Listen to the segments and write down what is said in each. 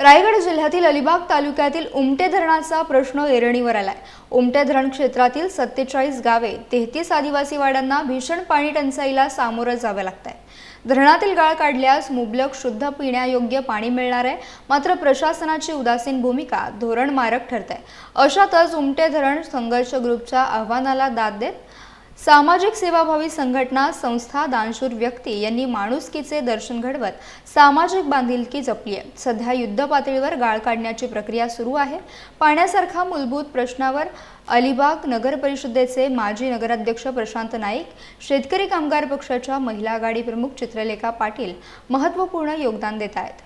रायगड जिल्ह्यातील अलिबाग तालुक्यातील उमटे धरणाचा प्रश्न ऐरणीवर आलाय. उमटे धरण क्षेत्रातील सत्तेचाळीस गावे तेहतीस आदिवासी वाड्यांना भीषण पाणी टंचाईला सामोरं जावं लागतंय. धरणातील गाळ काढल्यास मुबलक शुद्ध पिण्यायोग्य पाणी मिळणार आहे. मात्र प्रशासनाची उदासीन भूमिका धोरण मारक ठरते अशातच उमटे धरण संघर्ष ग्रुपच्या आव्हानाला दाद देत सामाजिक सेवाभावी संघटना संस्था दानशूर व्यक्ती यांनी माणुसकीचे दर्शन घडवत सामाजिक बांधिलकी जपली आहे. सध्या युद्ध पातळीवर गाळ काढण्याची प्रक्रिया सुरू आहे. पाण्यासारखा मूलभूत प्रश्नावर अलिबाग नगर परिषदेचे माजी नगराध्यक्ष प्रशांत नाईक शेतकरी कामगार पक्षाच्या महिला आघाडी प्रमुख चित्रलेखा पाटील महत्त्वपूर्ण योगदान देत आहेत.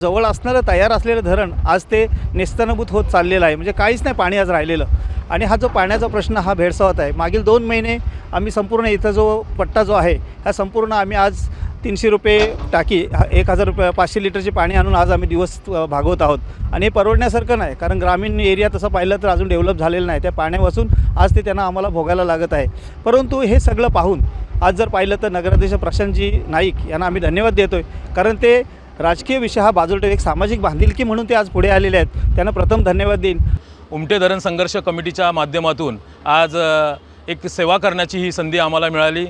जवळ असणारं तयार असलेलं धरण आज ते नेस्तनभूत होत चाललेलं आहे. म्हणजे काहीच नाही पाणी आज राहिलेलं. आणि हा जो पाण्याचा प्रश्न हा भेडसावत आहे. मागील दोन महिने आम्ही संपूर्ण इथं जो पट्टा जो आहे हा संपूर्ण आम्ही आज तीनशे रुपये टाकी एक हजार रुपये पाचशे लिटरचे पाणी आणून आज आम्ही दिवस भागवत आहोत. आणि हे परवडण्यासारखं नाही कारण ग्रामीण एरिया तसं पाहिलं तर अजून डेव्हलप झालेलं नाही. त्या पाण्यापासून आज ते त्यांना आम्हाला भोगायला लागत आहे. परंतु हे सगळं पाहून आज जर पाहिलं तर नगराध्यक्ष प्रशांतजी नाईक यांना आम्ही धन्यवाद देतो आहे कारण ते राजकीय विषय हा बाजूला एक सामाजिक बांधिलकी म्हणून ते आज पुढे आलेले आहेत. त्यांना प्रथम धन्यवाद देईन. उमटे धरण संघर्ष कमिटीच्या माध्यमातून आज एक सेवा करण्याची ही संधी आम्हाला मिळाली.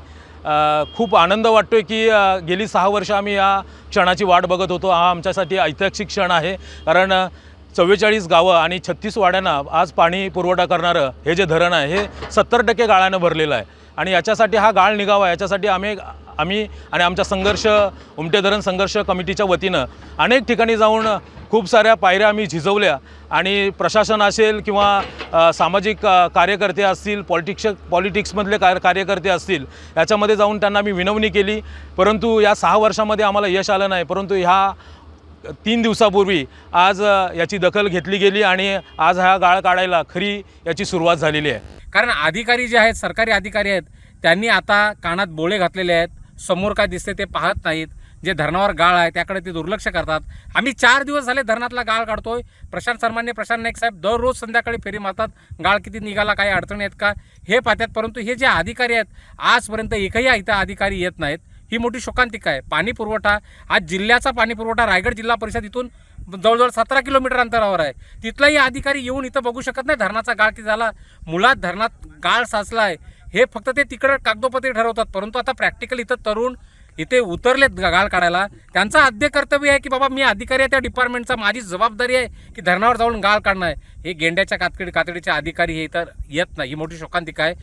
खूप आनंद वाटतो आहे की गेली सहा वर्ष आम्ही या क्षणाची वाट बघत होतो. हा आमच्यासाठी ऐतिहासिक क्षण आहे. कारण चव्वेचाळीस गावं आणि छत्तीस वाड्यांना आज पाणी पुरवठा करणारं हे जे धरण आहे हे सत्तर टक्के गाळानं भरलेलं आहे. आणि याच्यासाठी हा गाळ निघावा याच्यासाठी आम्ही आम्ही आणि आमच्या संघर्ष उमटे धरण संघर्ष कमिटीच्या वतीनं अनेक ठिकाणी जाऊन खूप साऱ्या पायऱ्या आम्ही झिजवल्या आणि प्रशासन असेल किंवा सामाजिक कार्यकर्ते असतील पॉलिटिक्स पॉलिटिक्समधले कार कार्यकर्ते असतील याच्यामध्ये जाऊन त्यांना मी विनवणी केली. परंतु या सहा वर्षामध्ये आम्हाला यश आलं नाही. परंतु ह्या तीन दिवसापूर्वी आज याची दखल घेतली गेली आणि आज हा गाळ काढायला खरी याची सुरुवात झालेली आहे. कारण अधिकारी जे आहेत सरकारी अधिकारी आहेत त्यांनी आता कानात बोळे घातलेले आहेत समोर काय दिसते ते पाहत नाहीत. जे धरणावर गाळ आहे त्याकडे ते दुर्लक्ष करतात. आम्ही चार दिवस झाले धरणातला गाळ काढतोय. प्रशांत शर्माने प्रशांत नाईक साहेब दररोज संध्याकाळी फेरी मारतात. गाळ किती निघाला काही अडचणी आहेत का? हे पाहतात. परंतु हे जे अधिकारी आहेत आजपर्यंत एकही इथं अधिकारी येत नाहीत. ही मोठी शोकांतिका आहे. पाणी पुरवठा आज जिल्ह्याचा पाणी पुरवठा रायगड जिल्हा परिषद इथून जवळजवळ सतरा किलोमीटर अंतरावर आहे. तिथलाही अधिकारी येऊन इथं बघू शकत नाही. धरणाचा गाळ किती झाला? मुळात धरणात गाळ साचला आहे. हे फक्त ते तिकडं कागदोपत्री ठरवतात परंतु आता प्रॅक्टिकल इथं तरुण इथे उतरलेत गाळ काढायला. त्यांचं आद्य कर्तव्य आहे की बाबा मी अधिकारी आहे त्या डिपार्टमेंटचा माझी जबाबदारी आहे की धरणावर जाऊन गाळ काढणं आहे. हे गेंड्याच्या कातकडी कातडीचे अधिकारी हे इतर येत नाही. ही मोठी शोकांतिका आहे.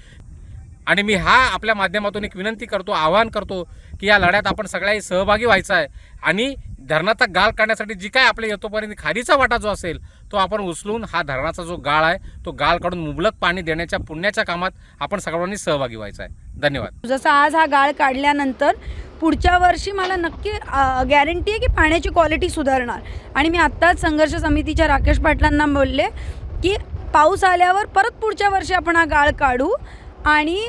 आणि मी हा आपल्या माध्यमातून एक विनंती करतो आवाहन करतो की या लढ्यात आपण सगळ्याही सहभागी व्हायचा आहे. आणि धरणाचा गाळ काढण्यासाठी जी काय आपल्या येतोपर्यंत खालीचा वाटा जो असेल तो आपण उचलून हा धरणाचा जो गाळ आहे तो गाळ काढून मुबलक पाणी देण्याच्या पुण्याच्या कामात आपण सगळ्यांनी सहभागी व्हायचा आहे. धन्यवाद. जसं आज हा गाळ काढल्यानंतर पुढच्या वर्षी मला नक्की गॅरंटी आहे की पाण्याची क्वालिटी सुधारणार. आणि मी आत्ताच संघर्ष समितीच्या राकेश पाटलांना बोलले की पाऊस आल्यावर परत पुढच्या वर्षी आपण हा गाळ काढू. आणि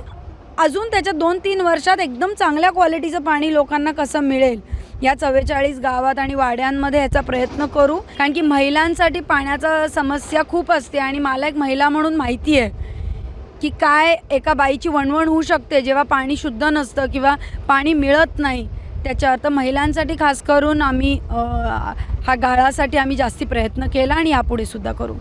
अजून त्याच्या दोन तीन वर्षात एकदम चांगल्या क्वालिटीचं पाणी लोकांना कसं मिळेल? या चव्वेचाळीस गावात आणि वाड्यांमध्ये याचा प्रयत्न करू. कारण की महिलांसाठी पाण्याचा समस्या खूप असते आणि मला एक महिला म्हणून माहिती आहे की काय एका बाईची वणवण होऊ शकते जेव्हा पाणी शुद्ध नसतं किंवा पाणी मिळत नाही. त्याच्यावर तर महिलांसाठी खास करून आम्ही हा गाळासाठी आम्ही जास्ती प्रयत्न केला आणि यापुढे सुद्धा करू.